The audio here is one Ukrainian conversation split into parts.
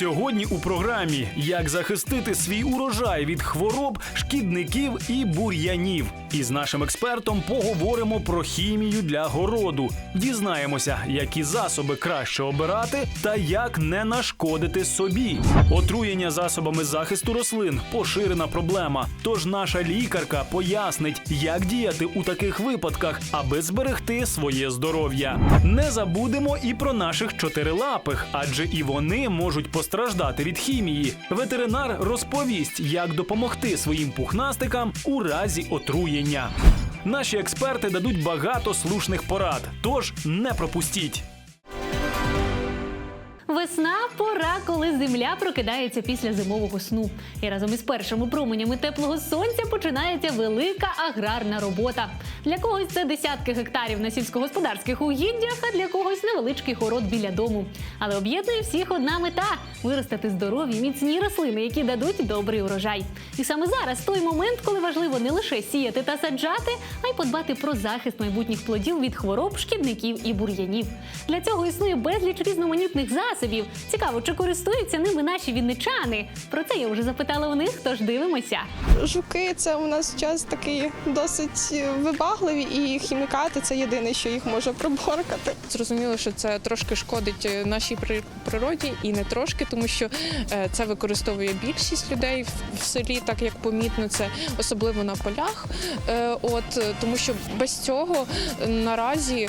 Сьогодні у програмі як захистити свій урожай від хвороб, шкідників і бур'янів. І з нашим експертом поговоримо про хімію для городу. Дізнаємося, які засоби краще обирати та як не нашкодити собі. Отруєння засобами захисту рослин поширена проблема. Тож наша лікарка пояснить, як діяти у таких випадках, аби зберегти своє здоров'я. Не забудемо і про наших чотирилапих, адже і вони можуть постраждати від хімії. Ветеринар розповість, як допомогти своїм пухнастикам у разі отруєння. Наші експерти дадуть багато слушних порад, тож не пропустіть. Весна пора, коли земля прокидається після зимового сну. І разом із першими променями теплого сонця починається велика аграрна робота. Для когось це десятки гектарів на сільськогосподарських угіддях, а для когось невеличкий город біля дому. Але об'єднує всіх одна мета виростити здорові, міцні рослини, які дадуть добрий урожай. І саме зараз той момент, коли важливо не лише сіяти та саджати, а й подбати про захист майбутніх плодів від хвороб, шкідників і бур'янів. Для цього існує безліч різноманітних засобів. Цікаво, чи користуються ними наші вінничани. Про це я вже запитала у них, тож дивимося. Жуки це у нас час такий досить вибагливі, і хімікати це єдине, що їх може приборкати. Зрозуміло, що це трошки шкодить е, нашій при- природі і не трошки, тому що е, це використовує більшість людей в- селі, так як помітно, це особливо на полях. Е, От тому, що без цього наразі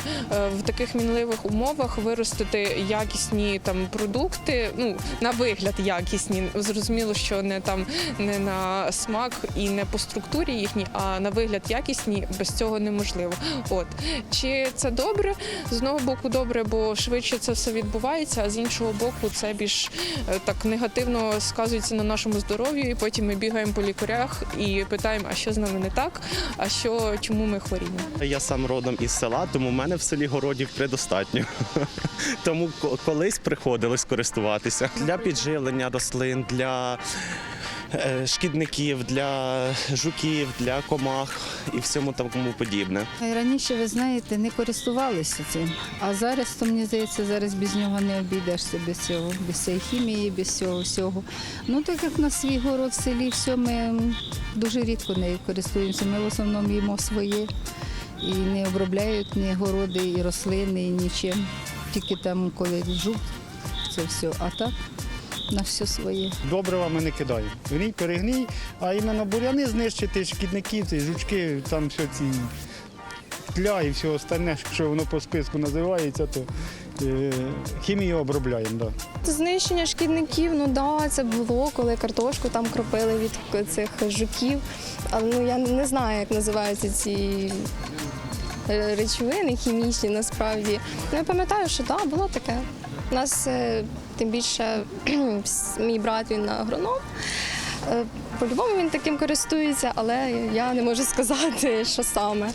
в таких мінливих умовах виростити якісні там продукти, ну на вигляд якісні. Зрозуміло, що не там не на смак і не по структурі їхній, а на вигляд якісні без цього неможливо. От чи це добре? З одного боку, добре, бо швидше це все відбувається, а з іншого боку, це більш е, так негативно сказується на нашому здоров'ю. І потім ми бігаємо по лікарях і питаємо, а що з нами не так, а що чому ми хворіємо. Я сам родом із села, тому в мене в селі городів предостатньо. Тому ко- колись приходилось користуватися для підживлення рослин, для е, шкідників, для жуків, для комах і всьому тому подібне. Раніше, ви знаєте, не користувалися цим. А зараз, то мені здається, зараз без нього не обійдешся без цього, без цієї хімії, без цього всього. Ну, так як на свій город в селі, все ми дуже рідко нею користуємося. Ми в основному їмо своє і не обробляють ні городи, і рослини, і нічим. Тільки там, коли жук, це все. А так на все своє. Добрива ми не кидаємо. Гній, перегній, а іменно буряни знищити, шкідників, ці жучки, там все ці тля і все остальне, що воно по списку називається, то е, хімію обробляємо. Да. Знищення шкідників, ну да, це було, коли картошку там кропили від цих жуків. Але ну я не знаю, як називаються ці е, речовини хімічні насправді. Ну, я пам'ятаю, що так, було таке. У нас е, тим більше мій брат він агроном. Е, По-любому він таким користується, але я не можу сказати, що саме.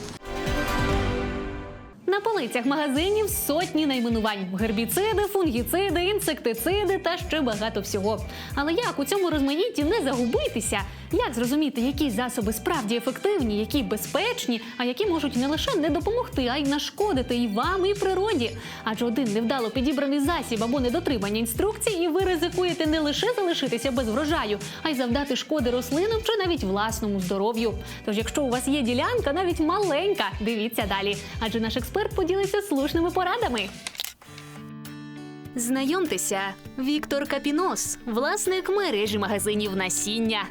На полицях магазинів сотні найменувань: гербіциди, фунгіциди, інсектициди та ще багато всього. Але як у цьому розмаїтті не загубитися? Як зрозуміти, які засоби справді ефективні, які безпечні, а які можуть не лише не допомогти, а й нашкодити і вам, і природі? Адже один невдало підібраний засіб або недотримання інструкцій, і ви ризикуєте не лише залишитися без врожаю, а й завдати шкоди рослинам чи навіть власному здоров'ю. Тож, якщо у вас є ділянка, навіть маленька, дивіться далі. Адже наш експерт поділиться слушними порадами. Знайомтеся, Віктор Капінос, власник мережі магазинів насіння.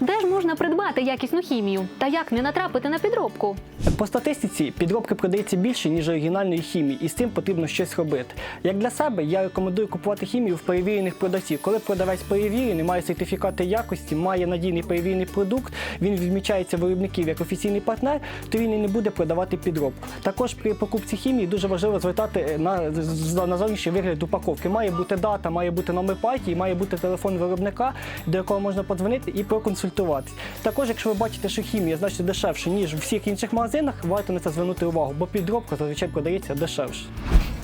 Де ж можна придбати якісну хімію та як не натрапити на підробку? По статистиці підробки продається більше, ніж оригінальної хімії, і з цим потрібно щось робити. Як для себе, я рекомендую купувати хімію в перевірених продавців. Коли продавець перевірений, має сертифікати якості, має надійний перевірений продукт, він відмічається виробників як офіційний партнер, то він і не буде продавати підробку. Також при покупці хімії дуже важливо звертати на, з- на зовнішній вигляд упаковки. Має бути дата, має бути номер партії, має бути телефон виробника, до якого можна подзвонити і проконсультуватись. Також, якщо ви бачите, що хімія значно дешевше, ніж в всіх інших магазинах, варто на це звернути увагу, бо підробка зазвичай продається дешевше.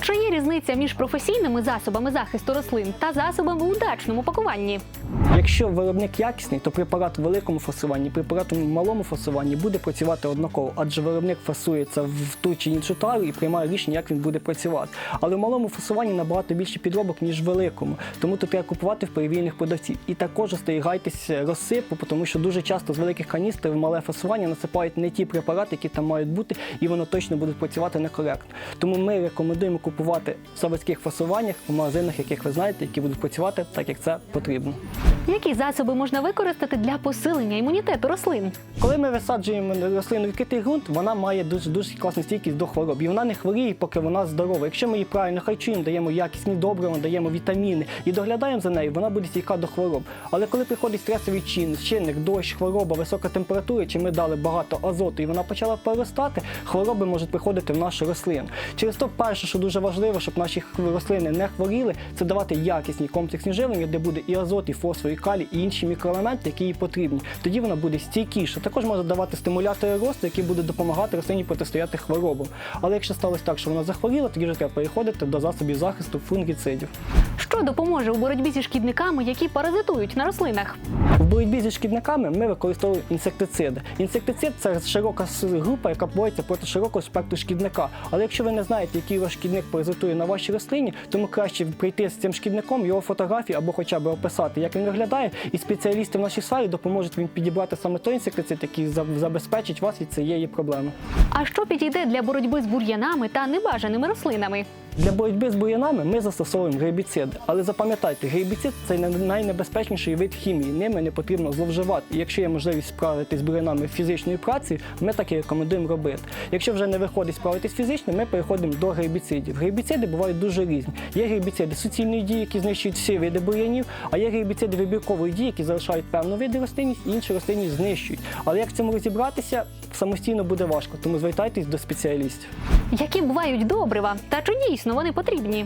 Чи є різниця між професійними засобами захисту рослин та засобами у удачному пакуванні? Якщо виробник якісний, то препарат в великому фасуванні, препарат в малому фасуванні буде працювати однаково, адже виробник фасується в ту чи іншу тару і приймає рішення, як він буде працювати. Але в малому фасуванні набагато більше підробок, ніж в великому. Тому тут треба купувати в перевірених продавців. І також остерігайтесь розсипу, тому що дуже часто з великих каністр в мале фасування насипають не ті препарати, які там мають бути, і воно точно буде працювати некоректно. Тому ми рекомендуємо купувати в заводських фасуваннях в магазинах, яких ви знаєте, які будуть працювати так, як це потрібно. Які засоби можна використати для посилення імунітету рослин? Коли ми висаджуємо рослину відкритий ґрунт, вона має дуже дуже класну стійкість до хвороб. І вона не хворіє, поки вона здорова. Якщо ми її правильно харчуємо, даємо якісні добрива, даємо вітаміни і доглядаємо за нею, вона буде стійка до хвороб. Але коли приходить стресовий чин, чинник, дощ, хвороба, висока температура, чи ми дали багато азоту і вона почала переростати, хвороби можуть приходити в нашу рослину. Через то, перше, що дуже важливо, щоб наші рослини не хворіли, це давати якісні комплексні живлення, де буде і азот, і фосфор, і калій, і інші мікроелементи, які їй потрібні. Тоді вона буде стійкіша. Також може давати стимулятори росту, які будуть допомагати рослині протистояти хворобам. Але якщо сталося так, що вона захворіла, тоді вже треба переходити до засобів захисту фунгіцидів. Що допоможе у боротьбі зі шкідниками, які паразитують на рослинах? В боротьбі зі шкідниками ми використовуємо інсектициди. Інсектицид це широка група, яка бореться проти широкого спектру шкідника. Але якщо ви не знаєте, який ваш шкідник паразитує на вашій рослині, тому краще прийти з цим шкідником, його фотографії або хоча б описати, як він виглядає, і спеціалісти в нашій сфері допоможуть вам підібрати саме той інсектицид, який забезпечить вас від цієї проблеми. А що підійде для боротьби з бур'янами та небажаними рослинами? Для боротьби з бур'янами ми застосовуємо гербіциди. Але запам'ятайте, гербіцид це най- найнебезпечніший вид хімії. Ними не потрібно зловживати. І якщо є можливість справитись з бур'янами фізичною працею, ми так і рекомендуємо робити. Якщо вже не виходить справитись фізично, ми переходимо до гербіцидів. Гербіциди бувають дуже різні. Є гербіциди суцільної дії, які знищують всі види бур'янів, а є гербіциди вибіркової дії, які залишають певну види рослинність, і інші рослинність знищують. Але як в цьому розібратися, самостійно буде важко, тому звертайтесь до спеціалістів. Які бувають добрива? Та чи дійсно вони потрібні?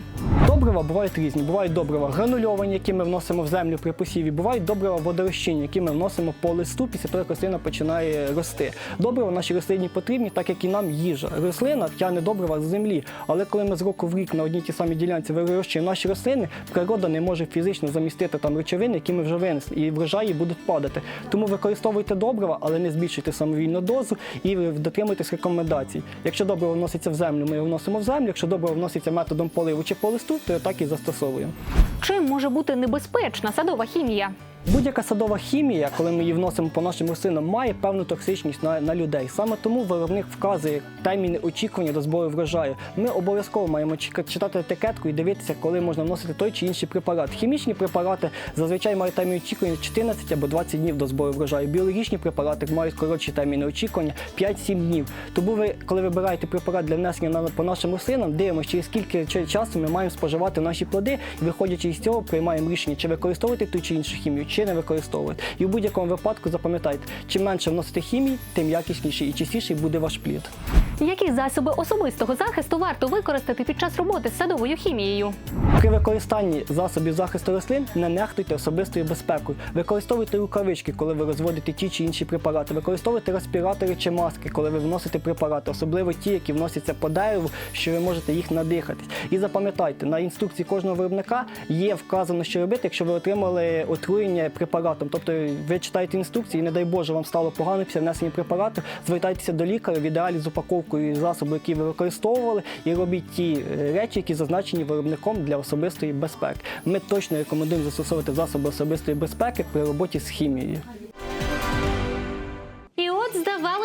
Добрива бувають різні. Бувають добрива гранульовані, які ми вносимо в землю при посіві. Бувають добрива водорозчинні, які ми вносимо по листу після того, як рослина починає рости. Добрива нашій рослині потрібні, так як і нам їжа. Рослина тягне добрива з землі. Але коли ми з року в рік на одній ті самій ділянці вирощуємо наші рослини, природа не може фізично замістити там речовини, які ми вже винесли, і врожаї будуть падати. Тому використовуйте добрива, але не збільшуйте самовільну дозу і дотримуйтесь рекомендацій. Якщо добриво вноситься в землю, ми його вносимо в землю. Якщо добриво вноситься методом поливу чи по листу, так і застосовуємо. Чим може бути небезпечна садова хімія? Будь-яка садова хімія, коли ми її вносимо по нашим рослинам, має певну токсичність на, на людей. Саме тому виробник вказує терміни очікування до збору врожаю. Ми обов'язково маємо читати етикетку і дивитися, коли можна вносити той чи інший препарат. Хімічні препарати зазвичай мають термін очікування 14 або 20 днів до збору врожаю. Біологічні препарати мають коротші терміни очікування 5-7 днів. Тому ви, коли вибираєте препарат для внесення на по нашим рослинам, дивимося, через скільки часу ми маємо споживати наші плоди, і виходячи із цього, приймаємо рішення, чи використовувати ту чи іншу хімію, чи не використовувати. І в будь-якому випадку запам'ятайте, чим менше вносити хімії, тим якісніший і чистіший буде ваш плід. Які засоби особистого захисту варто використати під час роботи з садовою хімією? При використанні засобів захисту рослин не нехтуйте особистою безпекою. Використовуйте рукавички, коли ви розводите ті чи інші препарати. Використовуйте респіратори чи маски, коли ви вносите препарати, особливо ті, які вносяться по дереву, що ви можете їх надихатись. І запам'ятайте, на інструкції кожного виробника є вказано, що робити, якщо ви отримали отруєння препаратом. Тобто ви читаєте інструкції, і не дай Боже, вам стало погано після внесення препарату, звертайтеся до лікаря в ідеалі з упаковкою засобу, які ви використовували, і робіть ті е, речі, які зазначені виробником для особистої безпеки. Ми точно рекомендуємо застосовувати засоби особистої безпеки при роботі з хімією.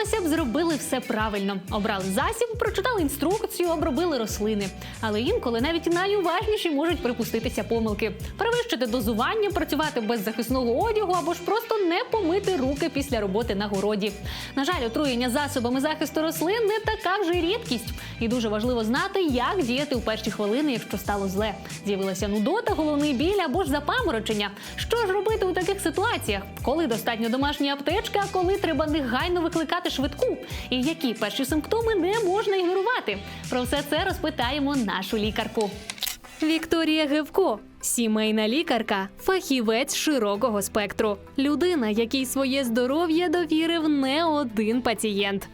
Здавалося б, зробили все правильно. Обрали засіб, прочитали інструкцію, обробили рослини. Але інколи навіть найуважніші можуть припуститися помилки, перевищити дозування, працювати без захисного одягу або ж просто не помити руки після роботи на городі. На жаль, отруєння засобами захисту рослин не така вже рідкість. І дуже важливо знати, як діяти у перші хвилини, якщо стало зле. З'явилася нудота, головний біль або ж запаморочення. Що ж робити у таких ситуаціях? Коли достатньо домашньої аптечки, а коли треба негайно викликати швидку? І які перші симптоми не можна ігнорувати? Про все це розпитаємо нашу лікарку. Вікторія Гевко, сімейна лікарка, фахівець широкого спектру, людина, якій своє здоров'я довірив не один пацієнт.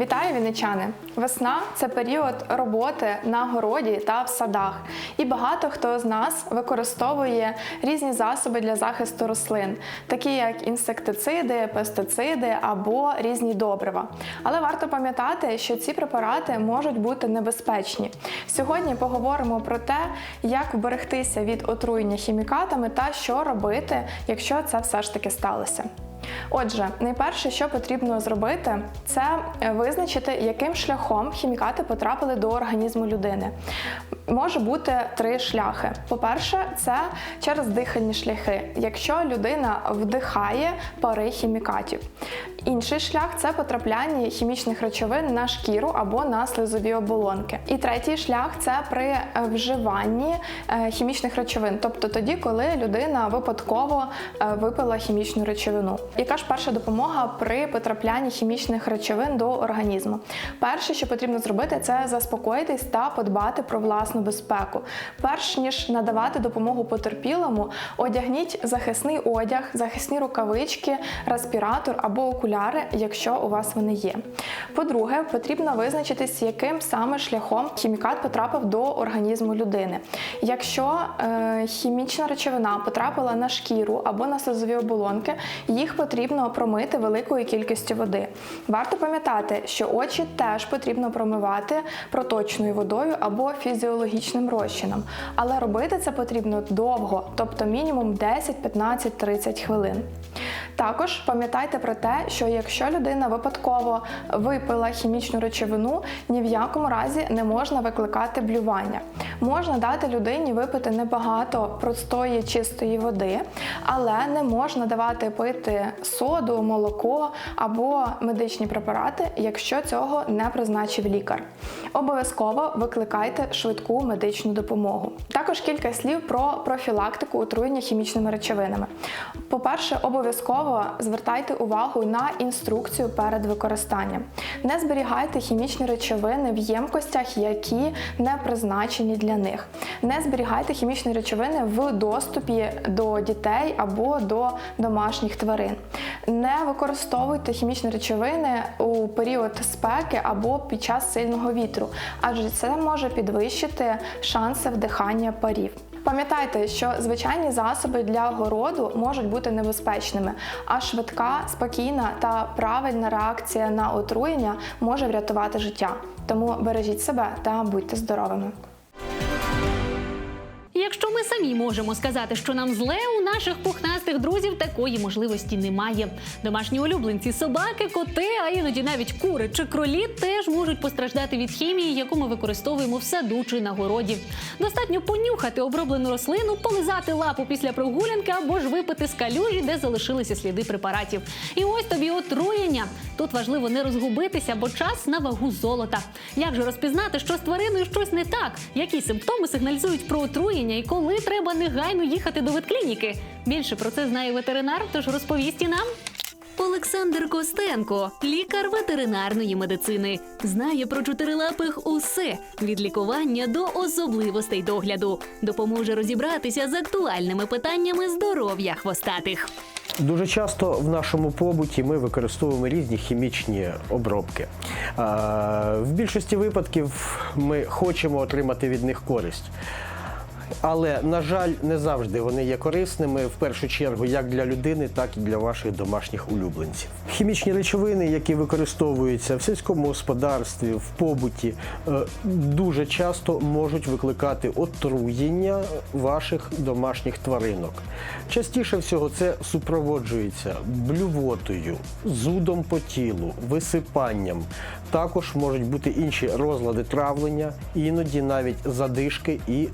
Вітаю, вінничани! Весна це період роботи на городі та в садах. І багато хто з нас використовує різні засоби для захисту рослин, такі як інсектициди, пестициди або різні добрива. Але варто пам'ятати, що ці препарати можуть бути небезпечні. Сьогодні поговоримо про те, як вберегтися від отруєння хімікатами та що робити, якщо це все ж таки сталося. Отже, найперше, що потрібно зробити, це е, визначити, яким шляхом хімікати потрапили до організму людини. Може бути три шляхи. По-перше, це через дихальні шляхи, якщо людина вдихає пари хімікатів. Інший шлях це потрапляння хімічних речовин на шкіру або на слизові оболонки. І третій шлях це при е, вживанні е, хімічних речовин, тобто тоді, коли людина випадково випила хімічну речовину. Яка ж перша допомога при потраплянні хімічних речовин до організму? Перше, що потрібно зробити, це заспокоїтись та подбати про власну безпеку. Перш ніж надавати допомогу потерпілому, одягніть захисний одяг, захисні рукавички, респіратор або окуляри, якщо у вас вони є. По-друге, потрібно визначитись, яким саме шляхом хімікат потрапив до організму людини. Якщо е, хімічна речовина потрапила на шкіру або на слизові оболонки, їх потрібно промити великою кількістю води. Варто пам'ятати, що очі теж потрібно промивати проточною водою або фізіологічним розчином, але робити це потрібно довго, тобто мінімум 10, 15, 30 хвилин. Також пам'ятайте про те, що якщо людина випадково випила хімічну речовину, ні в якому разі не можна викликати блювання. Можна дати людині випити небагато простої чистої води, але не можна давати пити соду, молоко або медичні препарати, якщо цього не призначив лікар. Обов'язково викликайте швидку медичну допомогу. Також кілька слів про профілактику отруєння хімічними речовинами. По-перше, обов'язково звертайте увагу на інструкцію перед використанням. Не зберігайте хімічні речовини в ємкостях, які не призначені для них. Не зберігайте хімічні речовини в доступі до дітей або до домашніх тварин. Не використовуйте хімічні речовини у період спеки або під час сильного вітру, адже це може підвищити шанси вдихання парів. Пам'ятайте, що звичайні засоби для городу можуть бути небезпечними, а швидка, спокійна та правильна реакція на отруєння може врятувати життя. Тому бережіть себе та будьте здоровими. Якщо ми самі можемо сказати, що нам зле, наших пухнастих друзів такої можливості немає. Домашні улюбленці, собаки, коти, а іноді навіть кури чи кролі теж можуть постраждати від хімії, яку ми використовуємо в саду чи на городі. Достатньо понюхати оброблену рослину, полизати лапу після прогулянки або ж випити з калюжі, де залишилися сліди препаратів. І ось тобі отруєння. Тут важливо не розгубитися, бо час на вагу золота. Як же розпізнати, що з твариною щось не так? Які симптоми сигналізують про отруєння і коли треба негайно їхати до ветклініки? Більше про це знає ветеринар, тож розповість і нам. Олександр Костенко, лікар ветеринарної медицини, знає про чотирилапих усе від лікування до особливостей догляду. Допоможе розібратися з актуальними питаннями здоров'я хвостатих. Дуже часто в нашому побуті ми використовуємо різні хімічні обробки. В більшості випадків ми хочемо отримати від них користь. Але, на жаль, не завжди вони є корисними в першу чергу як для людини, так і для ваших домашніх улюбленців. Хімічні речовини, які використовуються в сільському господарстві, в побуті, е, дуже часто можуть викликати отруєння ваших домашніх тваринок. Частіше всього це супроводжується блювотою, зудом по тілу, висипанням. Також можуть бути інші розлади травлення, іноді навіть задишки і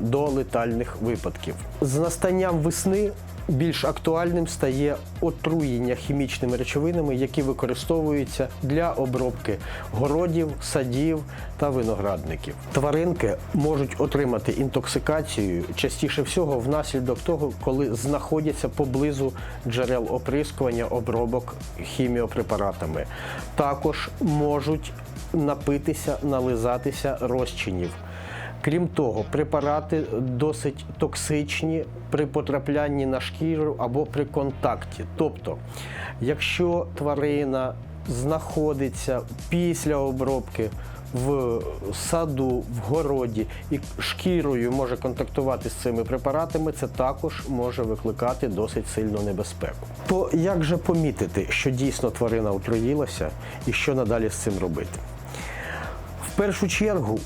до летальних випадків. З настанням весни більш актуальним стає отруєння хімічними речовинами, які використовуються для обробки городів, садів та виноградників. Тваринки можуть отримати інтоксикацію частіше всього внаслідок того, коли знаходяться поблизу джерел оприскування обробок хіміопрепаратами. Також можуть напитися, нализатися розчинів. Крім того, препарати досить токсичні при потраплянні на шкіру або при контакті. Тобто, якщо тварина знаходиться після обробки в саду, в городі і шкірою може контактувати з цими препаратами, це також може викликати досить сильну небезпеку. То як же помітити, що дійсно тварина отруїлася і що надалі з цим робити? В першу чергу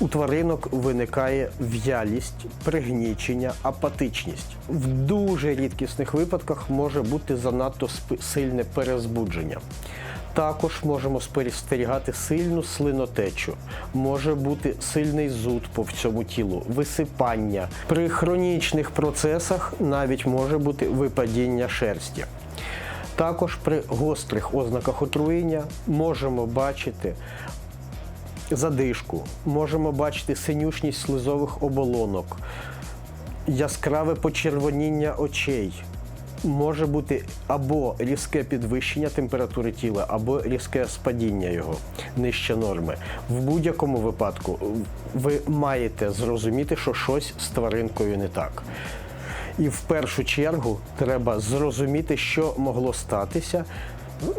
у тваринок виникає в'ялість, пригнічення, апатичність. В дуже рідкісних випадках може бути занадто сильне перезбудження. Також можемо спостерігати сильну слинотечу, може бути сильний зуд по всьому тілу, висипання. При хронічних процесах навіть може бути випадіння шерсті. Також при гострих ознаках отруєння можемо бачити задишку, можемо бачити синюшність слизових оболонок, яскраве почервоніння очей. Може бути або різке підвищення температури тіла, або різке спадіння його нижче норми. В будь-якому випадку ви маєте зрозуміти, що щось з тваринкою не так. І в першу чергу треба зрозуміти, що могло статися,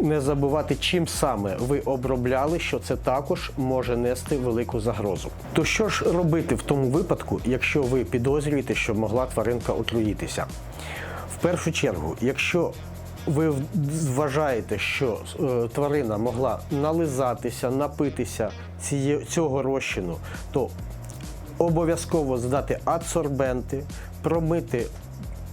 не забувати, чим саме ви обробляли, що це також може нести велику загрозу. То що ж робити в тому випадку, якщо ви підозрюєте, що могла тваринка отруїтися? В першу чергу, якщо ви вважаєте, що е, тварина могла нализатися, напитися цього розчину, то обов'язково здати адсорбенти, промити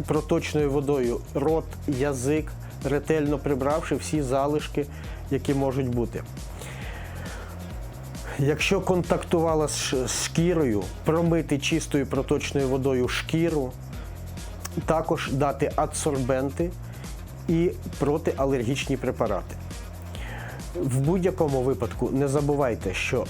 проточною водою рот, язик, ретельно прибравши всі залишки, які можуть бути. Якщо контактувала з шкірою, промити чистою проточною водою шкіру, також дати адсорбенти і протиалергічні препарати. В будь-якому випадку не забувайте, що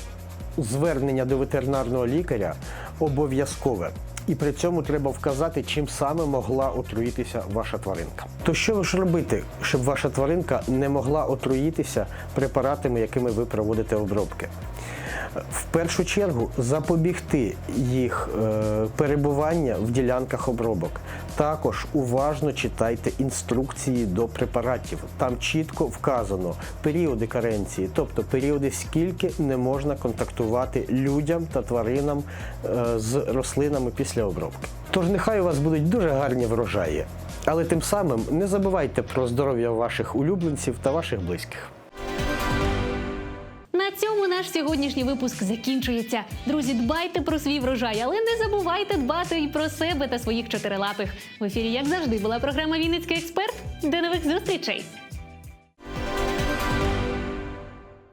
звернення до ветеринарного лікаря обов'язкове. І при цьому треба вказати, чим саме могла отруїтися ваша тваринка. То що ви ж робити, щоб ваша тваринка не могла отруїтися препаратами, якими ви проводите обробки? В першу чергу запобігти їх е, перебування в ділянках обробок. Також уважно читайте інструкції до препаратів. Там чітко вказано періоди каренції, тобто періоди, скільки не можна контактувати людям та тваринам е, з рослинами після обробки. Тож нехай у вас будуть дуже гарні врожаї, але тим самим не забувайте про здоров'я ваших улюбленців та ваших близьких. Цьому наш сьогоднішній випуск закінчується. Друзі, дбайте про свій врожай, але не забувайте дбати і про себе та своїх чотирилапих. В ефірі, як завжди, була програма Вінницький експерт. До нових зустрічей!